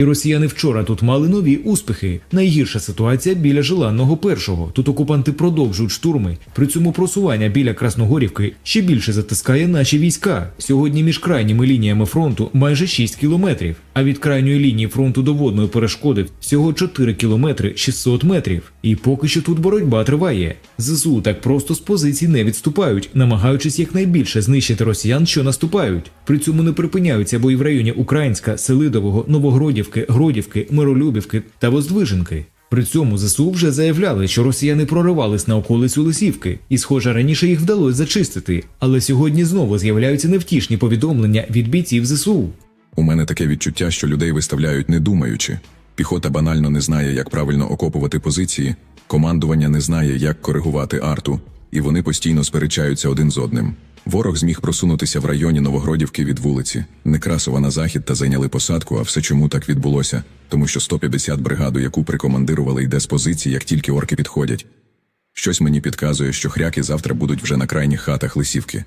І росіяни вчора тут мали нові успіхи. Найгірша ситуація біля желанного першого. Тут окупанти продовжують штурми. При цьому просування біля Красногорівки ще більше затискає наші війська. Сьогодні між крайніми лініями фронту майже 6 кілометрів, а від крайньої лінії фронту до водної перешкоди всього 4 кілометри 600 метрів. І поки що тут боротьба триває. ЗСУ так просто з позицій не відступають, намагаючись якнайбільше знищити росіян, що наступають. При цьому не припиняються бої в районі Українська, Селидового, Новогродівки, Гродівки, Миролюбівки та Воздвиженки. При цьому ЗСУ вже заявляли, що росіяни проривались на околицю Лисівки, і, схоже, раніше їх вдалося зачистити. Але сьогодні знову з'являються невтішні повідомлення від бійців ЗСУ. У мене таке відчуття, що людей виставляють не думаючи. Піхота банально не знає, як правильно окопувати позиції, командування не знає, як коригувати арту, і вони постійно сперечаються один з одним. Ворог зміг просунутися в районі Новогродівки від вулиці, Некрасова на захід та зайняли посадку. А все чому так відбулося? Тому що 150 бригаду, яку прикомандирували, йде з позиції, як тільки орки підходять. Щось мені підказує, що хряки завтра будуть вже на крайніх хатах лисівки.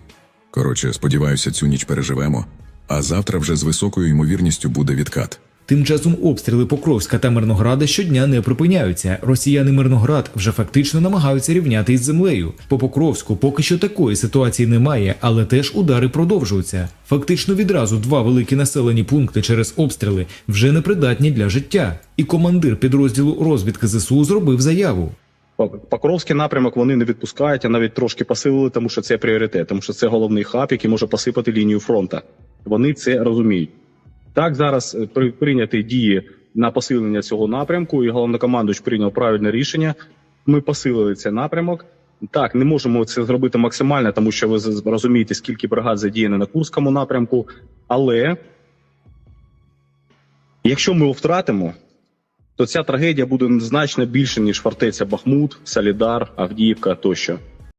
Коротше, сподіваюся, цю ніч переживемо. А завтра вже з високою ймовірністю буде відкат. Тим часом обстріли Покровська та Мирнограда щодня не припиняються. Росіяни Мирноград вже фактично намагаються рівняти із землею. По Покровську поки що такої ситуації немає, але теж удари продовжуються. Фактично відразу два великі населені пункти через обстріли вже непридатні для життя. І командир підрозділу розвідки ЗСУ зробив заяву. Покровський напрямок вони не відпускають, а навіть трошки посилили, тому що це пріоритет, тому що це головний хаб, який може посипати лінію фронту. Вони це розуміють. Так, зараз е, при- прийняті дії на посилення цього напрямку, і головнокомандуюч прийняв правильне рішення. Ми посилили цей напрямок. Так, не можемо це зробити максимально, тому що ви розумієте, скільки бригад задіяно на Курському напрямку. Але якщо ми його втратимо, то ця трагедія буде значно більше, ніж фортеця Бахмут, Солідар, Авдіївка тощо.